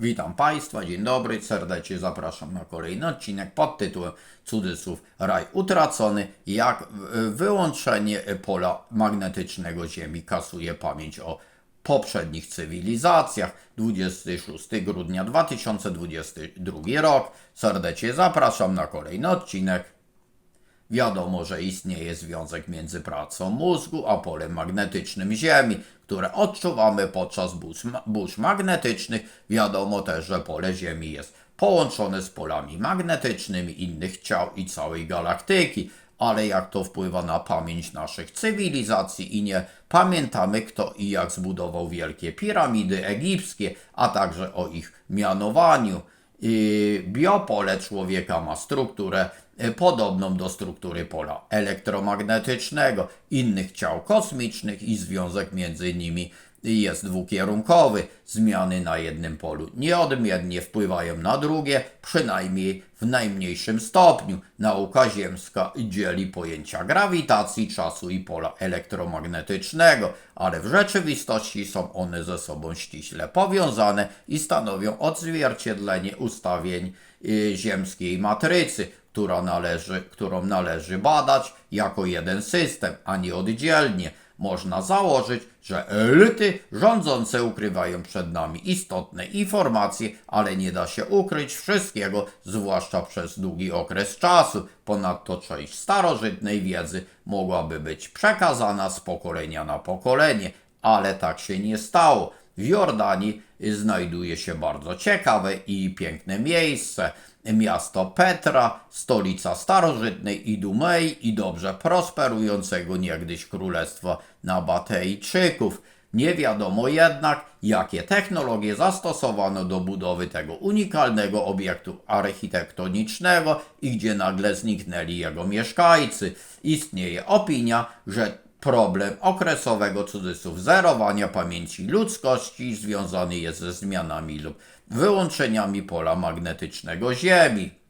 Witam Państwa, dzień dobry, serdecznie zapraszam na kolejny odcinek pod tytułem Cudzysłów Raj Utracony, jak wyłączenie pola magnetycznego Ziemi kasuje pamięć o poprzednich cywilizacjach. 26 grudnia 2022 rok. Serdecznie zapraszam na kolejny odcinek. Wiadomo, że istnieje związek między pracą mózgu a polem magnetycznym Ziemi, które odczuwamy podczas burz, magnetycznych. Wiadomo też, że pole Ziemi jest połączone z polami magnetycznymi innych ciał i całej galaktyki. Ale jak to wpływa na pamięć naszych cywilizacji i nie pamiętamy kto i jak zbudował wielkie piramidy egipskie, a także o ich mianowaniu. Biopole człowieka ma strukturę e, podobną do struktury pola elektromagnetycznego, innych ciał kosmicznych i związek między nimi jest dwukierunkowy. Zmiany na jednym polu nieodmiennie wpływają na drugie, przynajmniej w najmniejszym stopniu. Nauka ziemska dzieli pojęcia grawitacji, czasu i pola elektromagnetycznego, ale w rzeczywistości są one ze sobą ściśle powiązane i stanowią odzwierciedlenie ustawień y, ziemskiej matrycy, która należy, którą należy badać jako jeden system, a nie oddzielnie. Można założyć, że elity rządzące ukrywają przed nami istotne informacje, ale nie da się ukryć wszystkiego, zwłaszcza przez długi okres czasu. Ponadto część starożytnej wiedzy mogłaby być przekazana z pokolenia na pokolenie, ale tak się nie stało. W Jordanii znajduje się bardzo ciekawe i piękne miejsce. Miasto Petra, stolica starożytnej Idumei i dobrze prosperującego niegdyś królestwa Nabatejczyków. Nie wiadomo jednak, jakie technologie zastosowano do budowy tego unikalnego obiektu architektonicznego i gdzie nagle zniknęli jego mieszkańcy. Istnieje opinia, że problem okresowego cudzysłów zerowania pamięci ludzkości związany jest ze zmianami lub wyłączeniami pola magnetycznego Ziemi.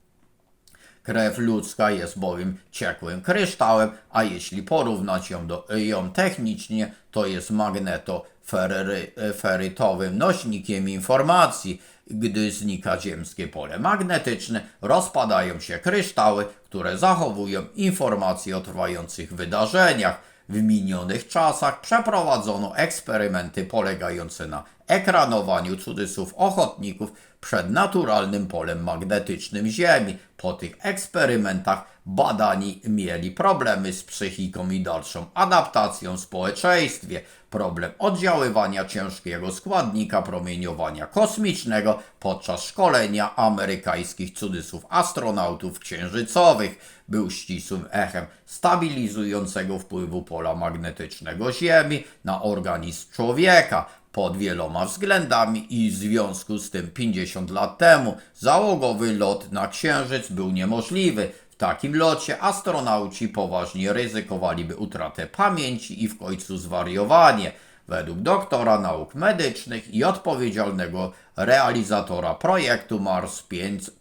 Krew ludzka jest bowiem ciekłym kryształem, a jeśli porównać ją, do, ją technicznie, to jest magnetoferytowym nośnikiem informacji. Gdy znika ziemskie pole magnetyczne, rozpadają się kryształy, które zachowują informacje o trwających wydarzeniach. W minionych czasach przeprowadzono eksperymenty polegające na ekranowaniu cudzysłów ochotników przed naturalnym polem magnetycznym Ziemi. Po tych eksperymentach badani mieli problemy z psychiką i dalszą adaptacją w społeczeństwie, problem oddziaływania ciężkiego składnika promieniowania kosmicznego podczas szkolenia amerykańskich cudzysłów astronautów księżycowych. Był ścisłym echem stabilizującego wpływu pola magnetycznego Ziemi na organizm człowieka pod wieloma względami i w związku z tym 50 lat temu załogowy lot na Księżyc był niemożliwy. W takim locie astronauci poważnie ryzykowaliby utratę pamięci i w końcu zwariowanie. Według doktora nauk medycznych i odpowiedzialnego realizatora projektu Mars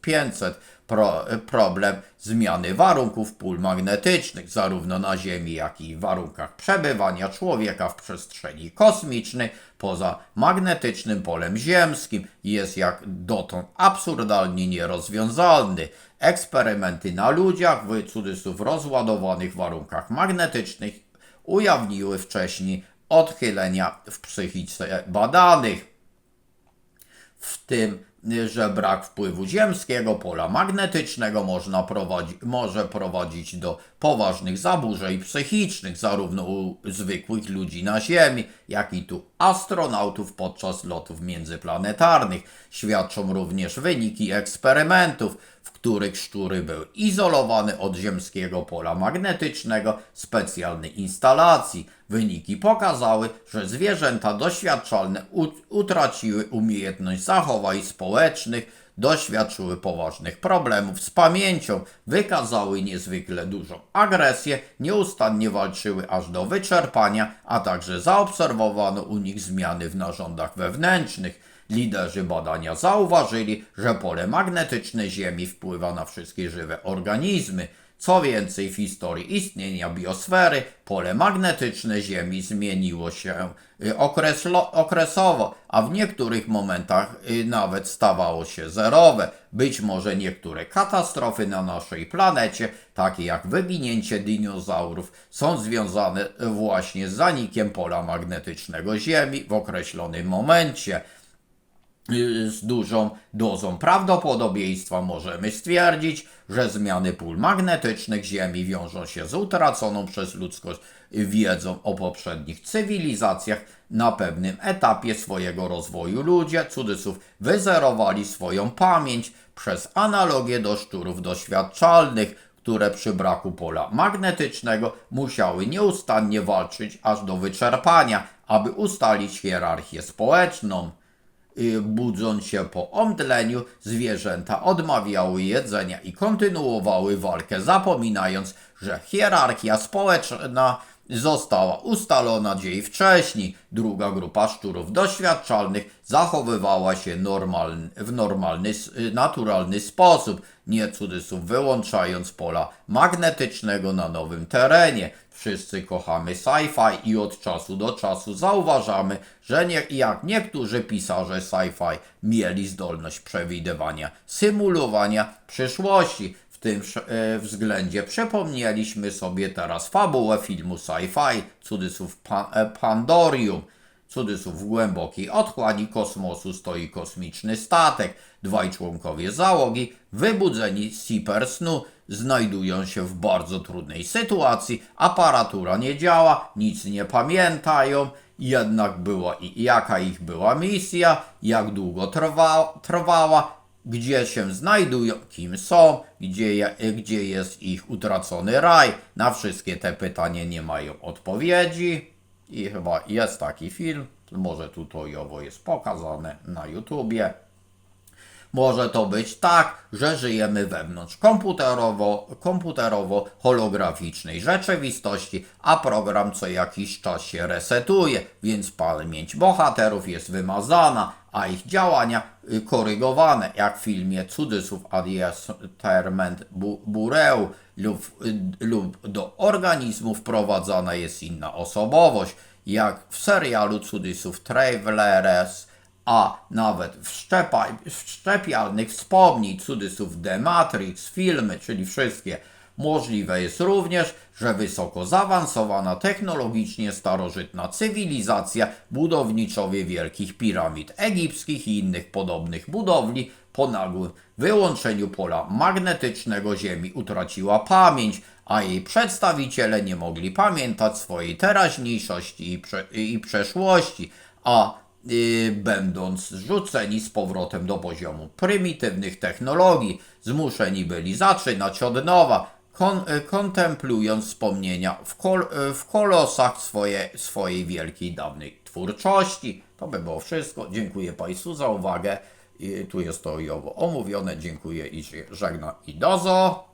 500 pro, problem zmiany warunków pól magnetycznych, zarówno na Ziemi, jak i w warunkach przebywania człowieka w przestrzeni kosmicznej poza magnetycznym polem ziemskim jest jak dotąd absurdalnie nierozwiązalny. Eksperymenty na ludziach w cudzysłów rozładowanych warunkach magnetycznych ujawniły wcześniej odchylenia w psychice badanych w tym, że brak wpływu ziemskiego pola magnetycznego można prowadzi, może prowadzić do poważnych zaburzeń psychicznych, zarówno u zwykłych ludzi na Ziemi, jak i tu astronautów podczas lotów międzyplanetarnych. Świadczą również wyniki eksperymentów, których szczury były izolowane od ziemskiego pola magnetycznego specjalnej instalacji. Wyniki pokazały, że zwierzęta doświadczalne ut- utraciły umiejętność zachowań społecznych, doświadczyły poważnych problemów z pamięcią, wykazały niezwykle dużą agresję, nieustannie walczyły aż do wyczerpania, a także zaobserwowano u nich zmiany w narządach wewnętrznych. Liderzy badania zauważyli, że pole magnetyczne Ziemi wpływa na wszystkie żywe organizmy. Co więcej, w historii istnienia biosfery pole magnetyczne Ziemi zmieniło się y, okreslo, okresowo, a w niektórych momentach y, nawet stawało się zerowe. Być może niektóre katastrofy na naszej planecie, takie jak wyginięcie dinozaurów, są związane właśnie z zanikiem pola magnetycznego Ziemi w określonym momencie y, z dużą dozą prawdopodobieństwa możemy stwierdzić, że zmiany pól magnetycznych Ziemi wiążą się z utraconą przez ludzkość wiedzą o poprzednich cywilizacjach. Na pewnym etapie swojego rozwoju ludzie, cudzysłów, wyzerowali swoją pamięć przez analogię do szczurów doświadczalnych, które przy braku pola magnetycznego musiały nieustannie walczyć aż do wyczerpania, aby ustalić hierarchię społeczną. Y, Budząc się po omdleniu, zwierzęta odmawiały jedzenia i kontynuowały walkę, zapominając, że hierarchia społeczna została ustalona dzień wcześniej. Druga grupa szczurów doświadczalnych zachowywała się normalny, w normalny, naturalny sposób, nie cudzysłów wyłączając pola magnetycznego na nowym terenie. Wszyscy kochamy sci-fi i od czasu do czasu zauważamy, że nie, jak niektórzy pisarze sci-fi mieli zdolność przewidywania, symulowania przyszłości. Tym e, względzie przypomnieliśmy sobie teraz fabułę filmu sci-fi, cudzysłów pa, e, Pandorium. Cudzysłów w głębokiej otchłani kosmosu stoi kosmiczny statek. Dwaj członkowie załogi, wybudzeni z hipersnu, znajdują się w bardzo trudnej sytuacji. Aparatura nie działa, nic nie pamiętają. Jednak była i jaka ich była misja, jak długo trwa, trwała, gdzie się znajdują, kim są, gdzie, gdzie jest ich utracony raj. Na wszystkie te pytania nie mają odpowiedzi. I chyba jest taki film, może tutojowo jest pokazane na YouTubie. Może to być tak, że żyjemy wewnątrz komputerowo, komputerowo-holograficznej rzeczywistości, a program co jakiś czas się resetuje, więc pamięć bohaterów jest wymazana, a ich działania y, korygowane, jak w filmie cudzysłów Adiesterment Bu- Bureu lub, y, lub do organizmu wprowadzana jest inna osobowość, jak w serialu cudzysłów Travelers, a nawet w szczepialnych wspomnień cudzysłów The Matrix, filmy, czyli wszystkie. Możliwe jest również, że wysoko zaawansowana technologicznie starożytna cywilizacja budowniczowie wielkich piramid egipskich i innych podobnych budowli po nagłym wyłączeniu pola magnetycznego Ziemi utraciła pamięć, a jej przedstawiciele nie mogli pamiętać swojej teraźniejszości i, prze, i przeszłości, a y, będąc zrzuceni z powrotem do poziomu prymitywnych technologii, zmuszeni byli zaczynać od nowa, kon, y, kontemplując wspomnienia w, kol, y, w kolosach swoje, swojej wielkiej dawnej twórczości. To by było wszystko. Dziękuję Państwu za uwagę. I tu jest to i owo omówione. Dziękuję i żegnam i dozo.